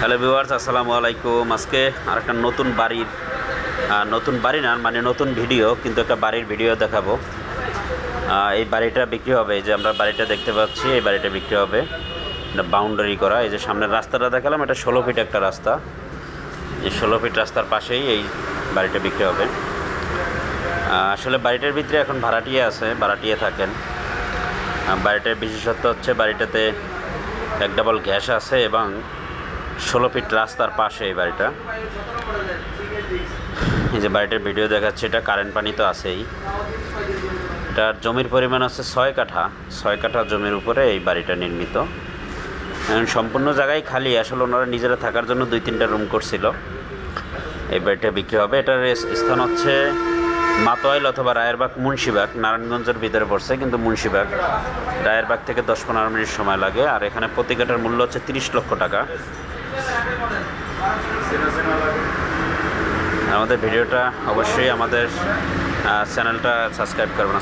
Hello viewers, আসসালামু আলাইকুম। আজকে আর একটা নতুন বাড়ির নতুন বাড়ি না মানে নতুন ভিডিও, কিন্তু একটা বাড়ির ভিডিও দেখাবো। এই বাড়িটা বিক্রি হবে যে আমরা বাড়িটা দেখতে পাচ্ছি, এই বাড়িটা বিক্রি হবে। এটা বাউন্ডারি করা, এই যে সামনের রাস্তাটা দেখালাম, এটা ষোলো ফিট একটা রাস্তা। এই ষোলো ফিট রাস্তার পাশেই এই বাড়িটা বিক্রি হবে। আসলে বাড়িটার ভিতরে এখন ভাড়াটিয়ে আছে, ভাড়াটিয়ে থাকেন। বাড়িটার বিশেষত্ব হচ্ছে বাড়িটাতে এক ডাবল গ্যাস আছে এবং ষোলো ফিট রাস্তার পাশে এই বাড়িটা। এই যে বাড়িটার ভিডিও দেখাচ্ছে, এটা কারেন্ট পানি তো আছেই। এটার জমির পরিমাণ আছে ছয় কাঠা। ছয় কাঠা জমির উপরে এই বাড়িটা নির্মিত। সম্পূর্ণ জায়গায় খালি, আসলে ওনারা নিজেরা থাকার জন্য দুই তিনটা রুম করছিল। এই বাড়িটা বিক্রি হবে। এটার স্থান হচ্ছে মাতোয়াইল অথবা রায়েরবাগ মুন্সিবাগ। নারায়ণগঞ্জের ভিতরে পড়ছে, কিন্তু মুন্সিবাগ। রায়েরবাগ থেকে দশ পনেরো মিনিট সময় লাগে। আর এখানে প্রতি মূল্য হচ্ছে তিরিশ লক্ষ টাকা। আমাদের ভিডিওটা অবশ্যই আমাদের চ্যানেলটা সাবস্ক্রাইব করবেন।